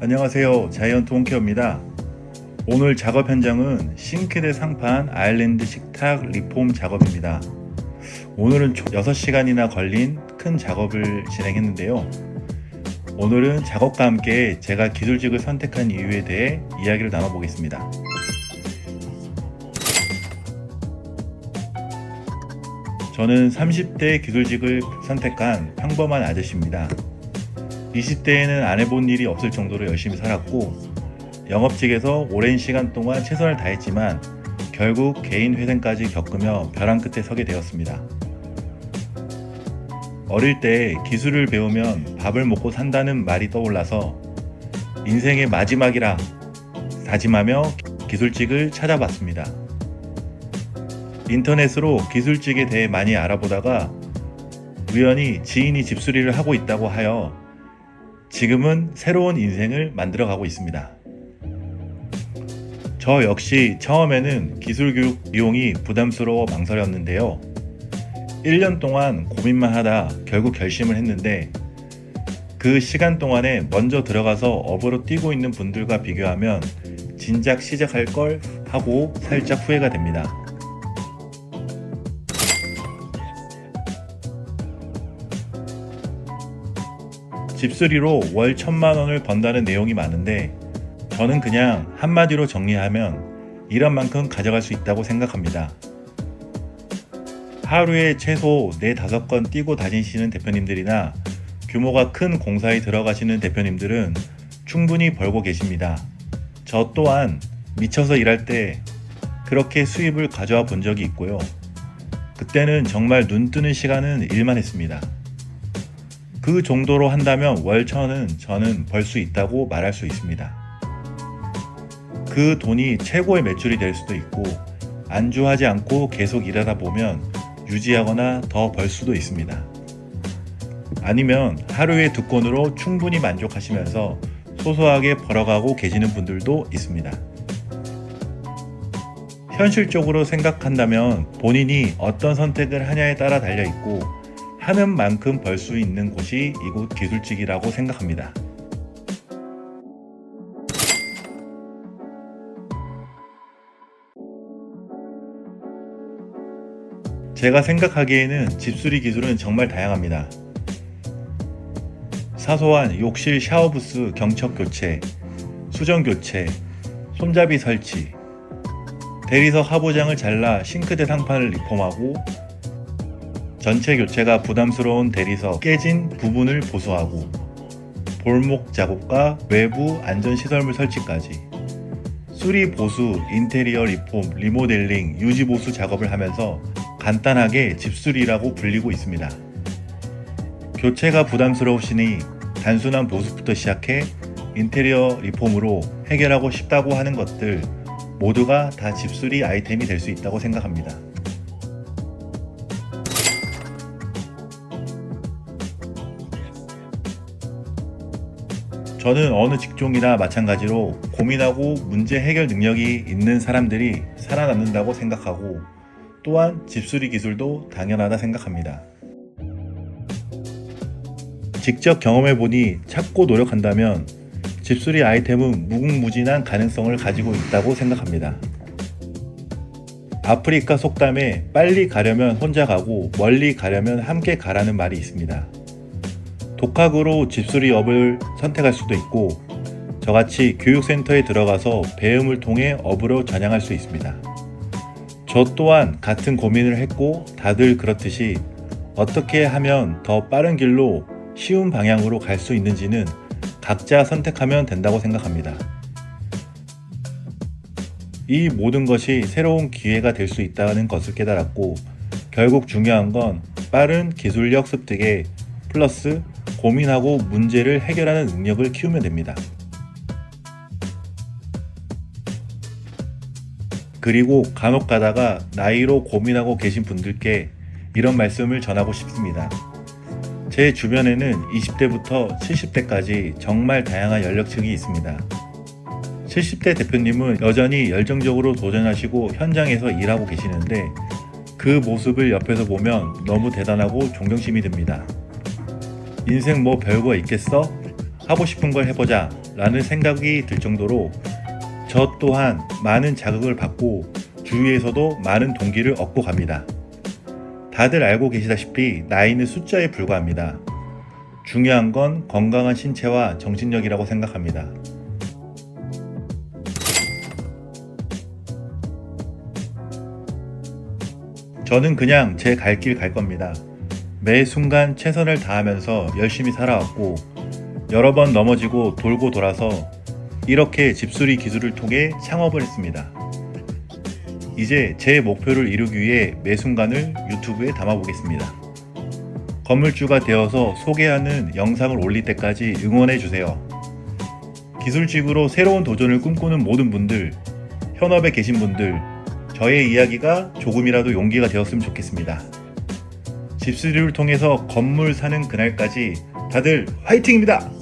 안녕하세요. 자이언트 홈케어입니다. 오늘 작업 현장은 싱크대 상판 아일랜드 식탁 리폼 작업입니다. 오늘은 총 6시간이나 걸린 큰 작업을 진행했는데요. 오늘은 작업과 함께 제가 기술직을 선택한 이유에 대해 이야기를 나눠보겠습니다. 저는 30대 기술직을 선택한 평범한 아저씨입니다. 20대에는 안 해본 일이 없을 정도로 열심히 살았고 영업직에서 오랜 시간 동안 최선을 다했지만 결국 개인 회생까지 겪으며 벼랑 끝에 서게 되었습니다. 어릴 때 기술을 배우면 밥을 먹고 산다는 말이 떠올라서 인생의 마지막이라 다짐하며 기술직을 찾아봤습니다. 인터넷으로 기술직에 대해 많이 알아보다가 우연히 지인이 집수리를 하고 있다고 하여 지금은 새로운 인생을 만들어가고 있습니다. 저 역시 처음에는 기술 교육 비용이 부담스러워 망설였는데요. 1년 동안 고민만 하다 결국 결심을 했는데 그 시간 동안에 먼저 들어가서 업으로 뛰고 있는 분들과 비교하면 진작 시작할 걸 하고 살짝 후회가 됩니다. 집수리로 월 천만 원을 번다는 내용이 많은데 저는 그냥 한마디로 정리하면 일한 만큼 가져갈 수 있다고 생각합니다. 하루에 최소 4, 5건 뛰고 다니시는 대표님들이나 규모가 큰 공사에 들어가시는 대표님들은 충분히 벌고 계십니다. 저 또한 미쳐서 일할 때 그렇게 수입을 가져와 본 적이 있고요. 그때는 정말 눈 뜨는 시간은 일만 했습니다. 그 정도로 한다면 월천은 저는 벌 수 있다고 말할 수 있습니다. 그 돈이 최고의 매출이 될 수도 있고 안주하지 않고 계속 일하다 보면 유지하거나 더 벌 수도 있습니다. 아니면 하루에 두 건으로 충분히 만족하시면서 소소하게 벌어가고 계시는 분들도 있습니다. 현실적으로 생각한다면 본인이 어떤 선택을 하냐에 따라 달려 있고 하는 만큼 벌 수 있는 곳이 이곳 기술직이라고 생각합니다. 제가 생각하기에는 집수리 기술은 정말 다양합니다. 사소한 욕실 샤워부스 경첩 교체, 수전 교체, 손잡이 설치, 대리석 하부장을 잘라 싱크대 상판을 리폼하고 전체 교체가 부담스러운 대리석 깨진 부분을 보수하고 볼목 작업과 외부 안전시설물 설치까지 수리 보수, 인테리어 리폼, 리모델링, 유지 보수 작업을 하면서 간단하게 집수리라고 불리고 있습니다. 교체가 부담스러우시니 단순한 보수부터 시작해 인테리어 리폼으로 해결하고 싶다고 하는 것들 모두가 다 집수리 아이템이 될 수 있다고 생각합니다. 저는 어느 직종이나 마찬가지로 고민하고 문제 해결 능력이 있는 사람들이 살아남는다고 생각하고 또한 집수리 기술도 당연하다 생각합니다. 직접 경험해 보니 찾고 노력한다면 집수리 아이템은 무궁무진한 가능성을 가지고 있다고 생각합니다. 아프리카 속담에 빨리 가려면 혼자 가고 멀리 가려면 함께 가라는 말이 있습니다. 독학으로 집수리 업을 선택할 수도 있고 저같이 교육센터에 들어가서 배움을 통해 업으로 전향할 수 있습니다. 저 또한 같은 고민을 했고 다들 그렇듯이 어떻게 하면 더 빠른 길로 쉬운 방향으로 갈 수 있는지는 각자 선택하면 된다고 생각합니다. 이 모든 것이 새로운 기회가 될 수 있다는 것을 깨달았고 결국 중요한 건 빠른 기술력 습득에 플러스 고민하고 문제를 해결하는 능력을 키우면 됩니다. 그리고 간혹 가다가 나이로 고민하고 계신 분들께 이런 말씀을 전하고 싶습니다. 제 주변에는 20대부터 70대까지 정말 다양한 연령층이 있습니다. 70대 대표님은 여전히 열정적으로 도전하시고 현장에서 일하고 계시는데 그 모습을 옆에서 보면 너무 대단하고 존경심이 듭니다. 인생 뭐 별거 있겠어? 하고 싶은 걸 해보자 라는 생각이 들 정도로 저 또한 많은 자극을 받고 주위에서도 많은 동기를 얻고 갑니다. 다들 알고 계시다시피 나이는 숫자에 불과합니다. 중요한 건 건강한 신체와 정신력이라고 생각합니다. 저는 그냥 제 갈 길 갈 겁니다. 매 순간 최선을 다하면서 열심히 살아왔고 여러 번 넘어지고 돌고 돌아서 이렇게 집수리 기술을 통해 창업을 했습니다. 이제 제 목표를 이루기 위해 매 순간을 유튜브에 담아보겠습니다. 건물주가 되어서 소개하는 영상을 올릴 때까지 응원해 주세요. 기술직으로 새로운 도전을 꿈꾸는 모든 분들, 현업에 계신 분들, 저의 이야기가 조금이라도 용기가 되었으면 좋겠습니다. 집수리를 통해서 건물 사는 그날까지 다들 화이팅입니다!